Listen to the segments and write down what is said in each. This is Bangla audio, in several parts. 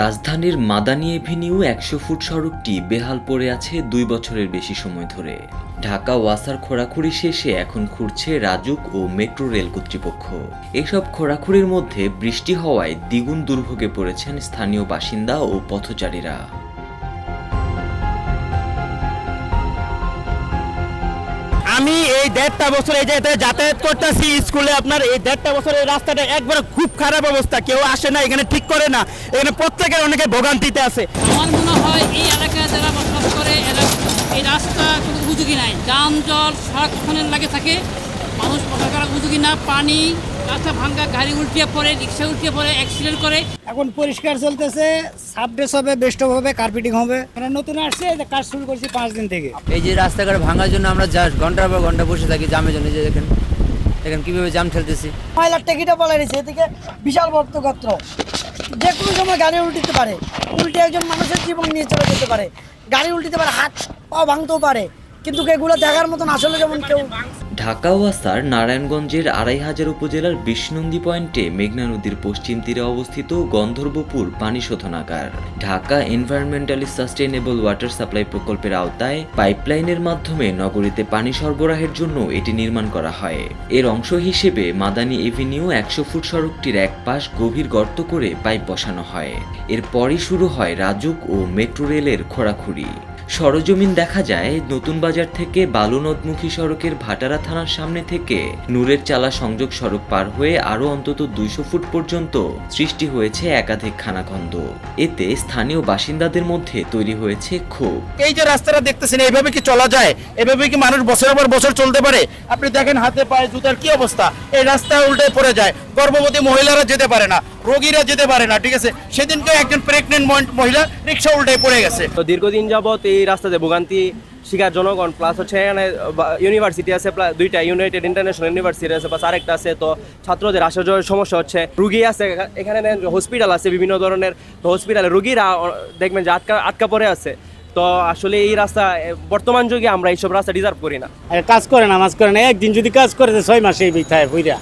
রাজধানীর মাদানি এভিনিউ একশো ফুট সড়কটি বেহাল পড়ে আছে দুই বছরের বেশি সময় ধরে। ঢাকা ওয়াসার খোরাখুরি শেষে এখন খুঁড়ছে রাজুক ও মেট্রো রেল কর্তৃপক্ষ। এসব খোরাখুরির মধ্যে বৃষ্টি হওয়ায় দ্বিগুণ দুর্ভোগে পড়েছেন স্থানীয় বাসিন্দা ও পথচারীরা। আমি এই দেড়টা বছর এই যে যাতায়াত করতেছি, স্কুলে আপনার এই দেড়টা বছর এই রাস্তাটা একবারে খুব খারাপ অবস্থা, কেউ আসে না, এখানে ঠিক করে না, এখানে প্রত্যেকের অনেকে ভোগান্তিতে আছে। আমার মনে হয় এই এলাকায় যারা বসবাস করে এই রাস্তা কোনো উপযোগী নাই। যান জল সারাক্ষণের লাগে থাকে, মানুষ বসবাস করার উপযোগী না, পানি রাস্তা ভাঙ্গা গাড়ি উল্টিয়ে পড়ে রিক্সা উল্টিয়ে পড়ে অ্যাক্সিডেন্ট করে। এখন পরিষ্কার চলতেছে সাবডেস হবে বেস্টপ হবে কার্পেটিং হবে। মানে নতুন আসছে যে কাজ শুরু করছি পাঁচ দিন থেকে। এই যে রাস্তাঘাট ভাঙার জন্য আমরা যা ঘণ্টার পর ঘণ্টা বসে থাকি জামের জন্য যে দেখেন। দেখেন কীভাবে জাম ঠেলতেছি। ময়লার টেকিটা বলা রয়েছে এদিকে বিশাল ভক্ত গাত্র যে কোনো সময় গাড়ি উল্টিতে পারে। উল্টে একজন মানুষের জীবন নিয়ে চলে যেতে পারে। গাড়ি উল্টিতে পারে হাত পাও ভাঙতেও পারে। কিন্তু এগুলো দেখার মতন আসলে যেমন কেউ ঢাকা ওয়াসার নারায়ণগঞ্জের আড়াই হাজার উপজেলার বিষ্ণন্দী পয়েন্টে মেঘনা নদীর পশ্চিম তীরে অবস্থিত গন্ধর্বপুর পানি শোধনাগার Dhaka environmentally sustainable water supply প্রকল্পের আওতায় পাইপলাইনের মাধ্যমে নগরীতে পানি সরবরাহের জন্য এটি নির্মাণ করা হয়। এর অংশ হিসেবে মাদানী এভিনিউ একশো ফুট সড়কটির এক পাশ গভীর গর্ত করে পাইপ বসানো হয়। এরপরই শুরু হয় রাজুক ও মেট্রো রেলের খোঁড়াখুড়ি। সরজমিন দেখা যায় নতুন বাজার থেকে বালুনদমুখী সড়কের ভাটারা থানার সামনে থেকে। নূরের চালা সংযোগ সড়ক পার হয়ে আরও অন্তত দুইশো ফুট পর্যন্ত সৃষ্টি হয়েছে একাধিক খানাখন্দ। এতে স্থানীয় বাসিন্দাদের মধ্যে তৈরি হয়েছে ক্ষোভ। এই যে রাস্তাটা দেখতেছেন এইভাবে কি চলা যায়? এভাবে কি মানুষ বছরের পর বছর চলতে পারে? আপনি দেখেন হাতে পায়ে জুতার কি অবস্থা? এই রাস্তা উল্টে পড়ে যায়। গর্ভবতী মহিলারা যেতে পারে না। রোগীরা যেতে পারে না ঠিক আছে? সেদিনকে একজন প্রেগনেন্ট মহিলা রিক্সা উল্টে পড়ে গেছে। তো দীর্ঘদিন যাবত এই রাস্তাতে ভোগান্তি শিকার জনগণ প্লাস হচ্ছে এখানে ইউনিভার্সিটি আছে প্লা- দুইটা ইউনাইটেড ইন্টারন্যাশনাল ইউনিভার্সিটি আছে প্লাস আরেকটা আছে তো ছাত্রদের আসা যাওয়ার সমস্যা হচ্ছে। রুগী আছে এখানে হসপিটাল আছে বিভিন্ন ধরনের তো হসপিটালে রুগীরা দেখবেন যে আটকা আটকা পড়ে আছে। তো আসলে এই রাস্তা বর্তমান যুগে আমরা এইসব রাস্তা ডিজার্ভ করি না। আরে কাজ করে না মাছ করে না একদিন যদি কাজ করে ছয় মাসে এই বিথায় বইরা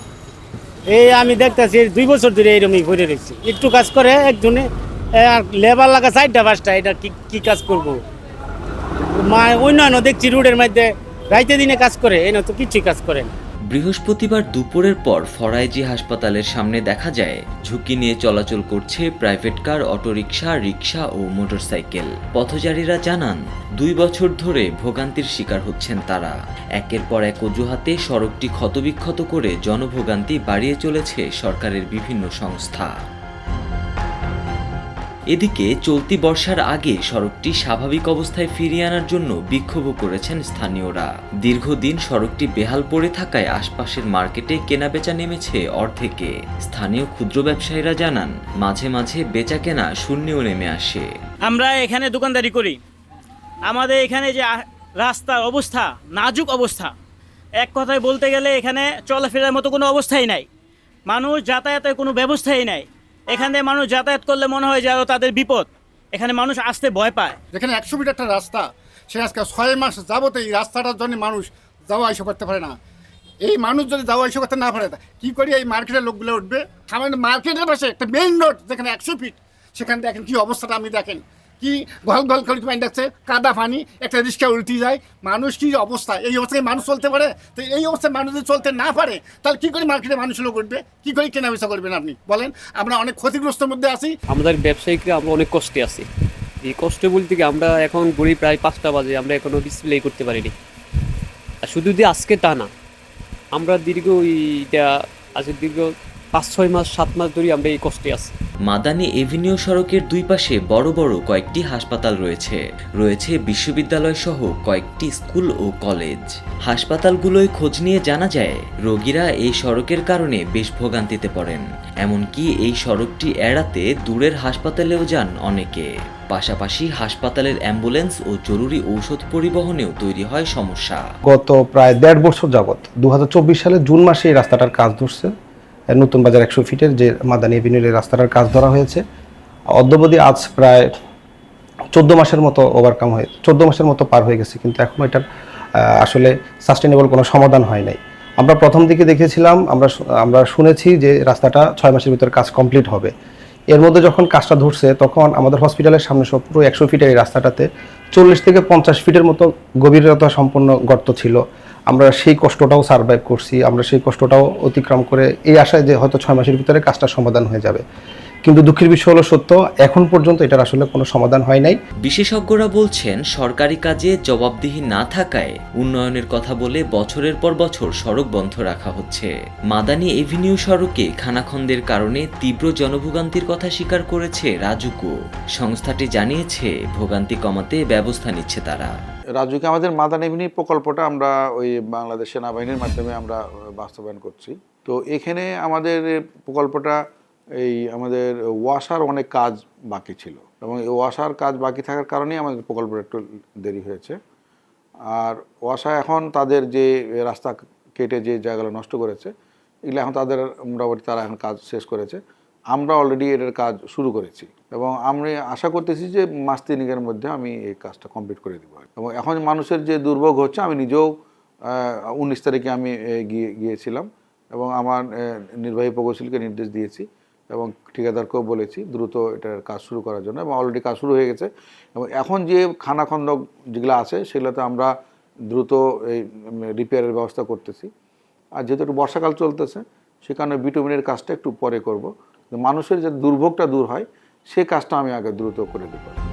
এই আমি দেখতেছি দুই বছর ধরে এইরকমই ঘুরে রয়েছি। একটু কাজ করে, একজনে আর লেবার লাগা চারটা, পাঁচটা, এটা কি কি কাজ করব? মা, অন্যান্য দেখছি রোডের মধ্যে রাইতে দিনে কাজ করে, এনে তো কিছুই কাজ করে না। বৃহস্পতিবার দুপুরের পর ফরাইজি হাসপাতালের সামনে দেখা যায়, ঝুঁকি নিয়ে চলাচল করছে private car, auto rickshaw rickshaw ও মোটরসাইকেল। পথচারীরা জানান, দুই বছর ধরে ভোগান্তির শিকার হচ্ছেন তারা। একের পর এক অজুহাতে সড়কটি ক্ষতবিক্ষত করে জনভোগান্তি বাড়িয়ে চলেছে সরকারের বিভিন্ন সংস্থা। এদিকে চলতি বর্ষার আগে সড়কটি স্বাভাবিক অবস্থায় ফিরিয়ে আনার জন্য বিক্ষোভ করেছেন স্থানীয়রা। দীর্ঘদিন সড়কটি বেহাল পড়ে থাকায় আশপাশের মার্কেটে কেনাবেচা নেমেছে অর্ধেকে। স্থানীয় ক্ষুদ্র ব্যবসায়ীরা জানান, মাঝে মাঝে বেচা কেনা শূন্যেও নেমে আসে। আমরা এখানে দোকানদারি করি। আমাদের এখানে যে রাস্তার অবস্থা, নাজুক অবস্থা, এক কথায় বলতে গেলে এখানে চলাফেরার মতো কোনো অবস্থাই নাই। মানুষ যাতায়াতের কোনো ব্যবস্থাই নাই। এখানে মানুষ যাতায়াত করলে মনে হয় যে তাদের বিপদ। এখানে মানুষ আসতে ভয় পায়। যেখানে একশো মিটার একটা রাস্তা, সে আজকে ছয় মাস যাবত এই রাস্তাটার জন্য মানুষ যাওয়া আসা করতে পারে না। এই মানুষ যদি যাওয়া আসা করতে না পারে কি করে এই মার্কেটের লোকগুলো উঠবে? সামান্য মার্কেটের পাশে একটা মেইন রোড যেখানে একশো ফিট সেখানে দেখেন কী অবস্থাটা আপনি দেখেন। কি গল গল করে পানি দেখছে, কাদা পানি, একটা রিক্সা উল্টি যায়। মানুষ কি অবস্থা? এই অবস্থায় মানুষ চলতে পারে? তো এই অবস্থায় মানুষ যদি চলতে না পারে, তাহলে কি করে মার্কেটে মানুষ লোক উঠবে? কি করে কেনা বেচা করবেন আপনি? বলেন, আমরা অনেক ক্ষতিগ্রস্তের মধ্যে আছি। আমাদের ব্যবসায়িকরা, আমরা অনেক কষ্টে আছি। এই কষ্ট বলতে কি, আমরা এখন ঘুরি প্রায় পাঁচটা বাজে, আমরা এখনও ডিসপ্লে করতে পারিনি। আর শুধু যে আজকে তা না, আমরা দীর্ঘ এইটা আজকে দীর্ঘ পাঁচ ছয় মাস সাত মাস ধরে আমরা এই কষ্টে আছি। মাদানী এভিনিউ সড়কের দুই পাশে বড় বড় কয়েকটি হাসপাতাল রয়েছে। রয়েছে বিশ্ববিদ্যালয় সহ কয়েকটি স্কুল ও কলেজ। হাসপাতালগুলোয় খোঁজ নিয়ে জানা যায় রোগীরা এই সড়কের কারণে বেশ ভোগান্তিতে পড়েন। এমনকি এই সড়কটি এড়াতে দূরের হাসপাতালেও যান অনেকে। পাশাপাশি হাসপাতালের অ্যাম্বুলেন্স ও জরুরি ঔষধ পরিবহনেও তৈরি হয় সমস্যা। গত প্রায় দেড় বছর যাবৎ দু হাজার চব্বিশ সালে জুন মাসে এই রাস্তাটার কাজ ধরছে। নতুন বাজার একশো ফিটের যে মাদানী এভিনিউর রাস্তাটার কাজ ধরা হয়েছে। অদ্যবধি আজ প্রায় চোদ্দ মাসের মতো ওভারকাম হয়ে চোদ্দ মাসের মতো পার হয়ে গেছে, কিন্তু এখনও এটার আসলে সাস্টেনেবল কোনো সমাধান হয় নাই। আমরা প্রথম দিকে দেখেছিলাম, আমরা আমরা শুনেছি যে রাস্তাটা ছয় মাসের ভিতরে কাজ কমপ্লিট হবে। এর মধ্যে যখন কাজটা ধরছে, তখন আমাদের হসপিটালের সামনে সব পুরো একশো ফিটের এই রাস্তাটাতে চল্লিশ থেকে পঞ্চাশ ফিটের মতো গভীরতা সম্পন্ন গর্ত ছিল। আমরা সেই কষ্টটাও সার্ভাইভ করছি, আমরা সেই কষ্টটাও অতিক্রম করে এই আশায় যে হয়তো ছয় মাসের ভিতরে কাজটা সমাধান হয়ে যাবে। কিন্তু দুঃখের বিষয় হলো সত্য, এখন পর্যন্ত এটার আসলে কোনো সমাধান হয় নাই। বিশেষজ্ঞরা বলছেন, সরকারি কাজে জবাবদিহি না থাকায় উন্নয়নের কথা বলে বছরের পর বছর সড়ক বন্ধ রাখা হচ্ছে। মাদানি এভিনিউ সড়কে খানাখন্দের কারণে তীব্র জনভোগান্তির কথা স্বীকার করেছে রাজুকো। সংস্থাটি জানিয়েছে, ভোগান্তি কমাতে ব্যবস্থা নিচ্ছে তারা। রাজুকে আমাদের মাদান প্রকল্পটা আমরা ওই বাংলাদেশ সেনাবাহিনীর মাধ্যমে আমরা বাস্তবায়ন করছি। তো এখানে আমাদের প্রকল্পটা এই আমাদের ওয়াসার অনেক কাজ বাকি ছিল এবং এই ওয়াসার কাজ বাকি থাকার কারণেই আমাদের প্রকল্পটা একটু দেরি হয়েছে। আর ওয়াসা এখন তাদের যে রাস্তা কেটে যে জায়গাগুলো নষ্ট করেছে, এগুলো এখন তাদের মোটামুটি তারা এখন কাজ শেষ করেছে। আমরা অলরেডি এটার কাজ শুরু করেছি এবং আমি আশা করতেছি যে মাস তিনিকের মধ্যে আমি এই কাজটা কমপ্লিট করে দেবো। এবং এখন মানুষের যে দুর্ভোগ হচ্ছে, আমি নিজেও উনিশ তারিখে আমি গিয়ে, গিয়েছিলাম এবং আমার নির্বাহী প্রকৌশলীকে নির্দেশ দিয়েছি এবং ঠিকাদারকেও বলেছি দ্রুত এটার কাজ শুরু করার জন্য এবং অলরেডি কাজ শুরু হয়ে গেছে। এবং এখন যে খানাখন্দ যেগুলো আছে, সেগুলোতে আমরা দ্রুত এই রিপেয়ারের ব্যবস্থা করতেছি। আর যেহেতু একটু বর্ষাকাল চলতেছে, সে কারণে বিটুমিনের কাজটা একটু পরে করব। মানুষের যে দুর্ভোগটা দূর হয় সে কাজটা আমি আগে দ্রুত করে দেবো।